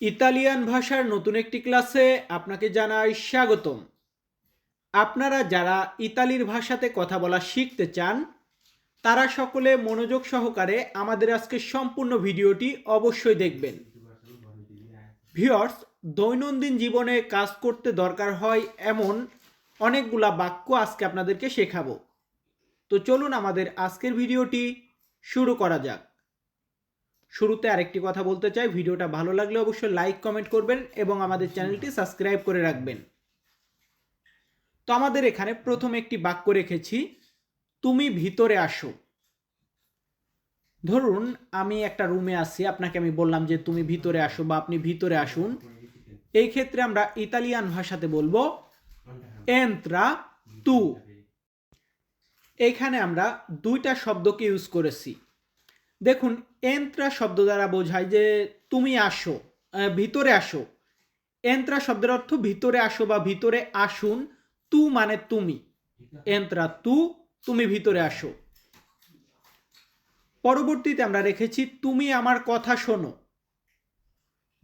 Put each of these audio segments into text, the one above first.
Italian ভাষার নতুন একটি ক্লাসে আপনাকে জানাই স্বাগতম। আপনারা যারা ইতালির ভাষাতে কথা বলা শিখতে চান, তারা সকলে মনোযোগ সহকারে আমাদের আজকে সম্পূর্ণ ভিডিওটি অবশ্যই দেখবেন। ভিওর্স দৈনন্দিন জীবনে কাজ করতে দরকার হয় এমন অনেকগুলা বাক্য আজকে আপনাদেরকে শেখাবো। তো চলুন আমাদের আজকের ভিডিওটি শুরু করা যাক। শুরুতে আরেকটি কথা বলতে চাই। ভিডিওটা ভালো লাগলে অবশ্যই লাইক কমেন্ট করবেন এবং আমাদের চ্যানেলটি সাবস্ক্রাইব করে রাখবেন। তো আমাদের এখানে প্রথম একটি বাক্য রেখেছি, তুমি ভিতরে আসো। ধরুন আমি একটা রুমে আছি, আপনাকে আমি বললাম যে তুমি ভিতরে আসো বা আপনি ভিতরে আসুন। এই ক্ষেত্রে আমরা ইতালিয়ান ভাষাতে বলব এন্ত্রা তু এইখানে আমরা দুইটা শব্দকে ইউজ করেছি। দেখুন এন্ত্রা শব্দ দ্বারা বোঝায় যে তুমি আসো ভিতরে আসো। এন্ত্রা শব্দের অর্থ ভিতরে আসো বা ভিতরে আসুন, তু মানে তুমি। এন্ত্রা তু, তুমি ভিতরে আসো। পরবর্তীতে আমরা রেখেছি, তুমি আমার কথা শোনো।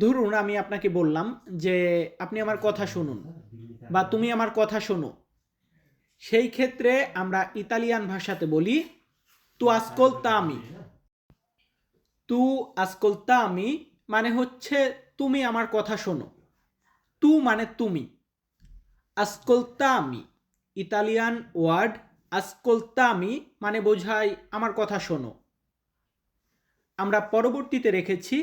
ধরুন, আমি আপনাকে বললাম যে, আপনি আমার কথা শুনুন বা তুমি আমার কথা শোনো। সেই ক্ষেত্রে আমরা ইতালিয়ান ভাষাতে বলি তু আসcoltami তু আসকলতা আমি মানে হচ্ছে তুমি আমার কথা শোনো তু মানে তুমি আসকলতা আমি ইতালিয়ান ওয়ার্ড আসকলতা আমি মানে বোঝায় আমার কথা শোনো আমরা পরবর্তীতে রেখেছি,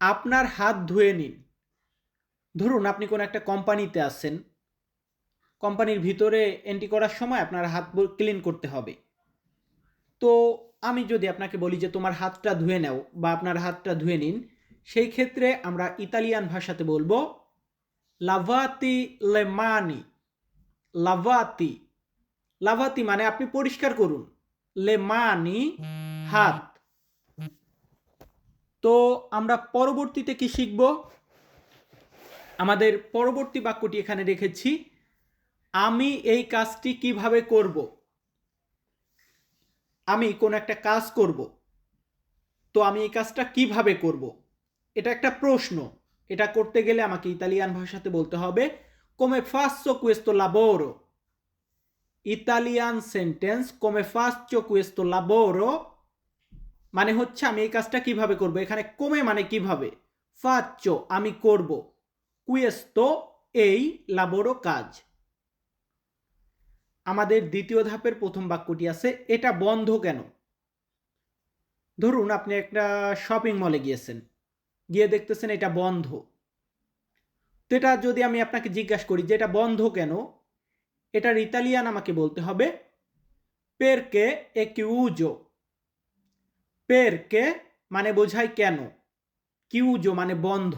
আপনার হাত ধুয়ে নিন ধরুন আপনি কোনো একটা কোম্পানিতে আছেন, কোম্পানির ভিতরে এন্ট্রি করার সময় আপনার হাত ক্লিন করতে হবে। তো আমি যদি আপনাকে বলি যে তোমার হাতটা ধুয়ে নাও বা আপনার হাতটা ধুয়ে নিন, সেই ক্ষেত্রে আমরা ইতালিয়ান ভাষাতে বলব, লাভাতি লেমানি লাভাতি লাভাতি মানে আপনি পরিষ্কার করুন লেমানি হাত তো আমরা পরবর্তীতে কি শিখব? আমাদের পরবর্তী বাক্যটি এখানে রেখেছি, আমি এই কাজটি কীভাবে করব? আমি কোন একটা কাজ করব। তো আমি এই কাজটা কীভাবে করব? এটা একটা প্রশ্ন। এটা করতে গেলে আমাকে ইতালিয়ান ভাষাতে বলতে হবে, come faccio questo lavoro? Italian sentence, come faccio questo lavoro? মানে হচ্ছে আমি এই কাজটা কীভাবে করব? এখানে কমে মানে কীভাবে? ফাচ্চো আমি করব। কুয়েস্তো এই লাবোরো কাজ। আমাদের দ্বিতীয় ধাপের প্রথম বাক্যটি আছে, এটা বন্ধ কেন? ধরুন আপনি একটা শপিং মলে গিয়েছেন, গিয়ে দেখতেছেন এটা বন্ধ। তো এটা যদি আমি আপনাকে জিজ্ঞাসা করি যে এটা বন্ধ কেন, এটার ইতালিয়ান আমাকে বলতে হবে পেরকে এ কিউজো পেরকে মানে বোঝায় কেন? কিউজো মানে বন্ধ।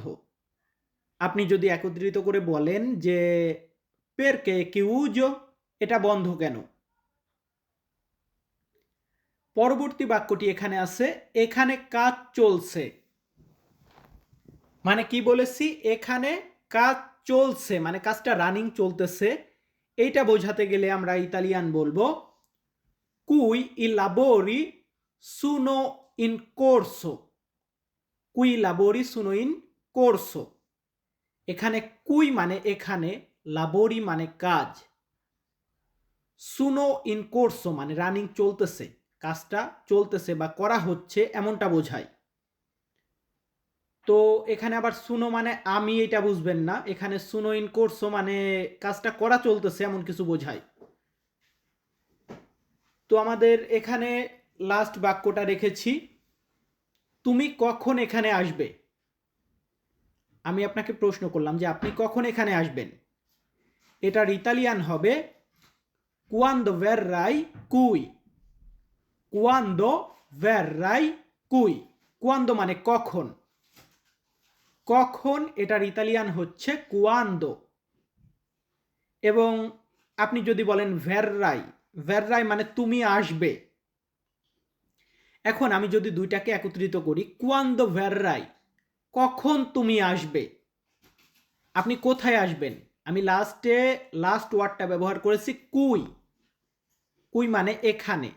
আপনি যদি একত্রিত করে বলেন যে পেরকে কিউজো এটা বন্ধ কেন? পরবর্তী বাক্যটি এখানে আছে, এখানে কাজ চলছে। মানে কি বলেছি? এখানে কাজ চলছে মানে কাজটা রানিং চলতেছে। এইটা বোঝাতে গেলে আমরা ইতালিয়ান বলব কুই ই লাবোরি সুনো ইন কোর্সো কুই লাবোরি সুনো ইন কোর্সো এখানে কুই মানে এখানে লাবোরি মানে কাজ। সুনো ইন কোর্সো মানে রানিং চলতেছে, কাজটা চলতেছে বা করা হচ্ছে এমনটা বোঝায়। তো এখানে আবার সুনো মানে আমি এটা বুঝবেন না, এখানে সুনো ইন কোর্সো মানে কাজটা করা চলতেছে এমন কিছু বোঝায়। তো আমাদের এখানে লাস্ট বাক্যটা রেখেছি, তুমি কখন এখানে আসবে? আমি আপনাকে প্রশ্ন করলাম যে আপনি কখন এখানে আসবেন? এটার ইতালিয়ান হবে quando verrai qui quando verrai qui quando মানে কখন কখন এটার ইতালিয়ান হচ্ছে কুয়ান্দো এবং আপনি যদি বলেন ভ্যাররাই ভ্যাররাই মানে তুমি আসবে এখন আমি যদি দুইটাকে একত্রিত করি কুয়ান্দো ভ্যাররাই কখন তুমি আসবে আপনি কোথায় আসবেন আমি লাস্টে লাস্ট ওয়ার্ডটা ব্যবহার করেছি কুই কুই মানে এখানে।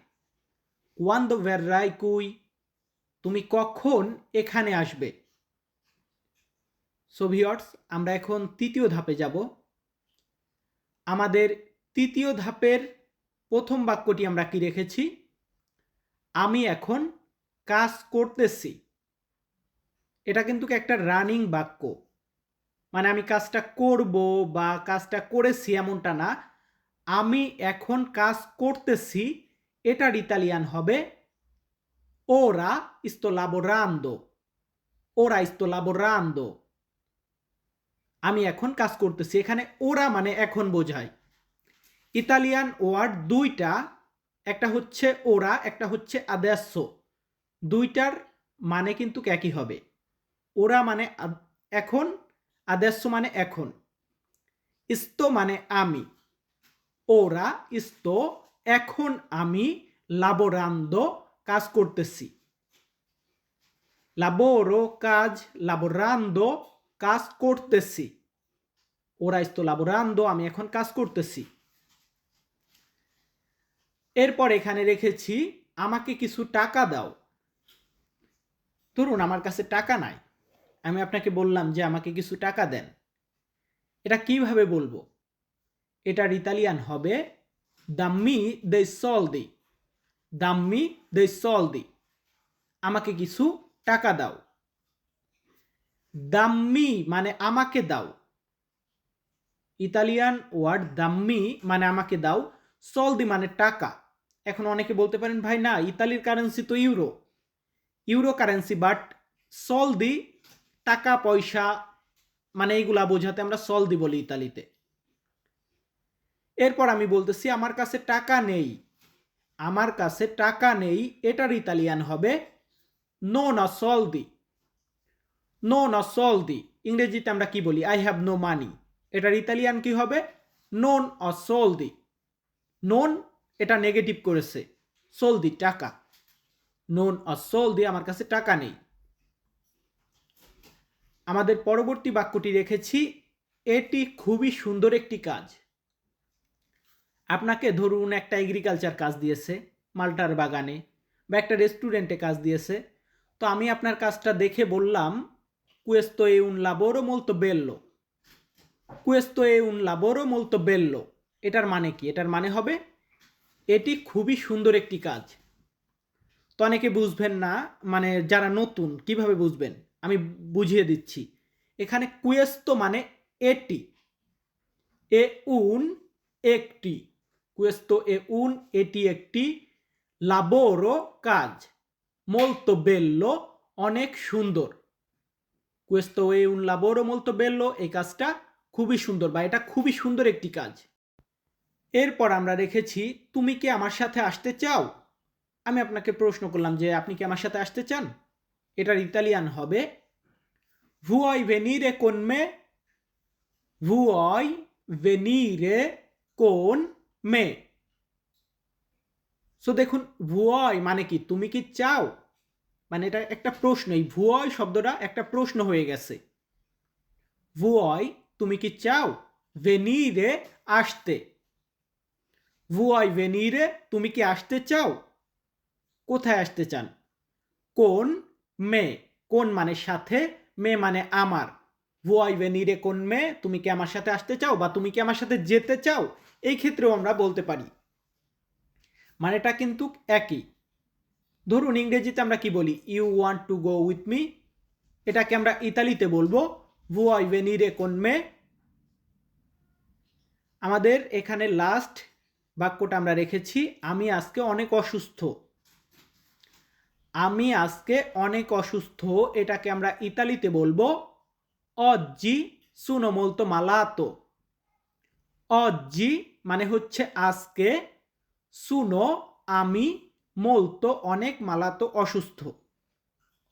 কোয়ান্দো ভ্যাররাই কুই। তুমি কখন এখানে আসবে? সোভিয়টস আমরা এখন তৃতীয় ধাপে যাব। আমাদের তৃতীয় ধাপের প্রথম বাক্যটি আমরা কি রেখেছি? আমি এখন কাজ করতেছি। এটা কিন্তু একটা রানিং বাক্য। মানে আমি কাজটা করব বা কাজটা করেছি এমনটা না। আমি এখন কাজ করতেছি, এটার ইতালিয়ান হবে ওরা sto lavorando ওরা sto lavorando. আমি এখন কাজ করতেছি, এখানে ওরা মানে এখন বোঝায়। ইতালিয়ান ওয়ার্ড দুইটা, একটা হচ্ছে ওরা একটা হচ্ছে আদেশ দুইটার মানে কিন্তু একই হবে। ওরা মানে এখন আদেশ মানে এখন। ইস্তো মানে আমি। ওরা ইস্তো, এখন আমি লাবোরান্দো কাজ করতেছি। লাবোরো কাজ, লাবোরান্দো কাজ করতেছি। ওরা ইস্তো, লাবোরান্দো, আমি এখন কাজ করতেছি। এরপর এখানে রেখেছি, আমাকে কিছু টাকা দাও। ধরুন আমার কাছে টাকা নাই। আমি আপনাকে বললাম যে আমাকে কিছু টাকা দেন। এটা কীভাবে বলব? এটার ইতালিয়ান হবে, দাম্মি দে সলদি, দাম্মি দে সলদি, আমাকে কিছু টাকা দাও। দাম্মি মানে আমাকে দাও। ইতালিয়ান ওয়ার্ড দাম্মি মানে আমাকে দাও। সলদি মানে টাকা। এখন অনেকে বলতে পারেন, ভাই, না, ইতালির কারেন্সি তো ইউরো। ইউরো কারেন্সি, বাট সল সলদি, টাকা, পয়সা মানে এইগুলা বোঝাতে আমরা সলদি বলি ইতালিতে। এরপর আমি বলতেছি, আমার কাছে টাকা নেই। আমার কাছে টাকা নেই, এটার ইতালিয়ান হবে নো না সলদি নো না সলদি ইংরেজিতে আমরা কি বলি? আই হ্যাভ নো মানি এটার ইতালিয়ান কি হবে? নোন অ সলদি নোন এটা নেগেটিভ করেছে। সলদি টাকা। নোন অ সলদি আমার কাছে টাকা নেই। আমাদের পরবর্তী বাক্যটি রেখেছি, এটি খুবই সুন্দর একটি কাজ। আপনাকে ধরুন একটা এগ্রিকালচার কাজ দিয়েছে, মাল্টার বাগানে বা একটা রেস্টুরেন্টে কাজ দিয়েছে। তো আমি আপনার কাজটা দেখে বললাম, কুয়েস্তো এ উন লাবোরো molto bello কুয়েস্তো এ উন লাবোরো molto bello এটার মানে কি? এটার মানে হবে, এটি খুবই সুন্দর একটি কাজ। তো অনেকে বুঝবেন না মানে যারা নতুন, কীভাবে বুঝবেন? আমি বুঝিয়ে দিচ্ছি। এখানে কুয়েস্তো মানে এটি। এ উন একটি। কুয়েস্তো এ উন এটি একটি লাবোরো কাজ molto bello অনেক সুন্দর কুয়েস্তো এ উন লাবোরো molto bello এই কাজটা খুবই সুন্দর, বা এটা খুবই সুন্দর একটি কাজ. এরপর আমরা রেখেছি, তুমি কি আমার সাথে আসতে চাও? আমি আপনাকে প্রশ্ন করলাম যে, আপনি কি আমার সাথে আসতে চান? এটার ইতালিয়ান হবে, vuoi venire con me? Vuoi venire con me so দেখুন ভুয়য় মানে কি? তুমি কি চাও? মানে এটা একটা প্রশ্ন, এই ভুয়য় শব্দটা একটা প্রশ্ন হয়ে গেছে। ভুয়য় তুমি কি চাও? ভেনিরে আসতে। ভুয়য় ভেনিরে তুমি কি আসতে চাও? কোথায় আসতে চান? কোন মে? কোন মানে সাথে? মে মানে আমার। ভুয়াই ভেনিরে কোন মে? তুমি কি আমার সাথে আসতে চাও বা তুমি কি আমার সাথে যেতে চাও? এই ক্ষেত্রেও আমরা বলতে পারি। মানেটা কিন্তু একই। ধরুন ইংরেজিতে আমরা কি বলি? You want to go with me এটাকে আমরা ইতালিতে বলব ভুয়াই ভেনিরে মে আমাদের এখানে লাস্ট বাক্যটা আমরা রেখেছি, আমি আজকে অনেক অসুস্থ। আমি আজকে অনেক অসুস্থ। এটাকে আমরা ইতালিতে বলব অজ্জি সুনো molto malato অজ্জি মানে হচ্ছে আজকে সুনো আমি molto অনেক মালাতো অসুস্থ।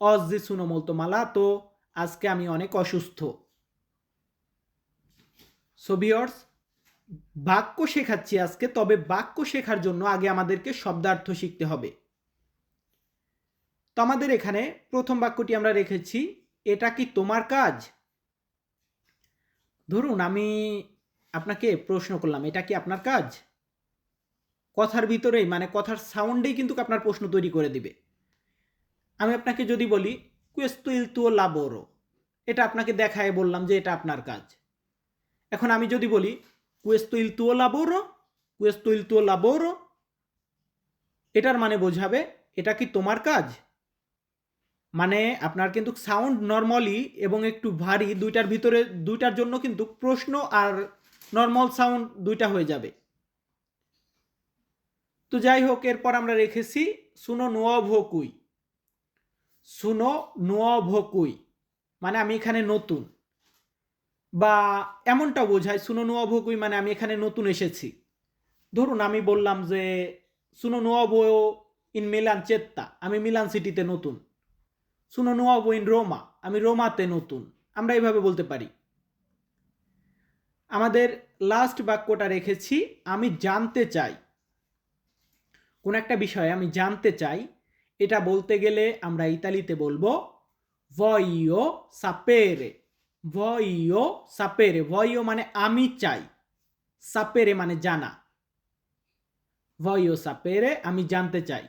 অজ্জি সুনো molto malato আজকে আমি অনেক অসুস্থ। সোভিয়র্স বাক্য শেখাচ্ছি আজকে, তবে বাক্য শেখার জন্য আগে আমাদেরকে শব্দার্থ শিখতে হবে। তো আমাদের এখানে প্রথম বাক্যটি আমরা রেখেছি, এটা কি তোমার কাজ? ধরুন, আমি আপনাকে প্রশ্ন করলাম, এটা কি আপনার কাজ? কথার ভিতরেই মানে কথার সাউন্ডেই কিন্তু আপনার প্রশ্ন তৈরি করে দিবে। আমি আপনাকে যদি বলি কুয়েস্তো ইল তুও লাবোরো এটা আপনাকে দেখায় বললাম যে এটা আপনার কাজ। এখন আমি যদি বলি tuo lavoro questo il tuo lavoro এটার মানে বোঝাবে, এটা কি তোমার কাজ? মানে আপনার কিন্তু সাউন্ড নর্মালি এবং একটু ভারী, দুইটার ভিতরে, দুইটার জন্য কিন্তু প্রশ্ন আর নর্মাল সাউন্ড দুইটা হয়ে যাবে। তো যাই হোক, এরপর আমরা রেখেছি সুনো নোয়া ভোকুই সুনো নোয়া ভোকুই মানে আমি এখানে নতুন। বা এমনটা বোঝায় সুনো নোয়া ভোকুই মানে আমি এখানে নতুন এসেছি। ধরুন, আমি বললাম যে সুনো নোয়া ভো ইন মিলান চেত্তা আমি মিলান সিটিতে নতুন। সুনো নোয়া ভো ইন রোমা আমি রোমাতে নতুন। আমরা এইভাবে বলতে পারি। আমাদের লাস্ট বাক্যটা রেখেছি, আমি জানতে চাই। কোন একটা বিষয়ে আমি জানতে চাই, এটা বলতে গেলে আমরা ইতালিতে বলব ভয়ও সাপেরে ভয়ও সাপেরে ভয়ও মানে আমি চাই। সাপেরে মানে জানা। ভয়ও সাপেরে আমি জানতে চাই।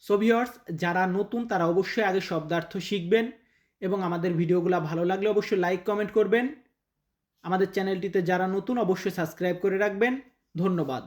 সোভিয়র্স যারা নতুন, তারা অবশ্যই আগে শব্দার্থ শিখবেন এবং আমাদের ভিডিওগুলো ভালো লাগলে অবশ্যই লাইক কমেন্ট করবেন। আমাদের চ্যানেলটিতে যারা নতুন অবশ্যই সাবস্ক্রাইব করে রাখবেন। ধন্যবাদ।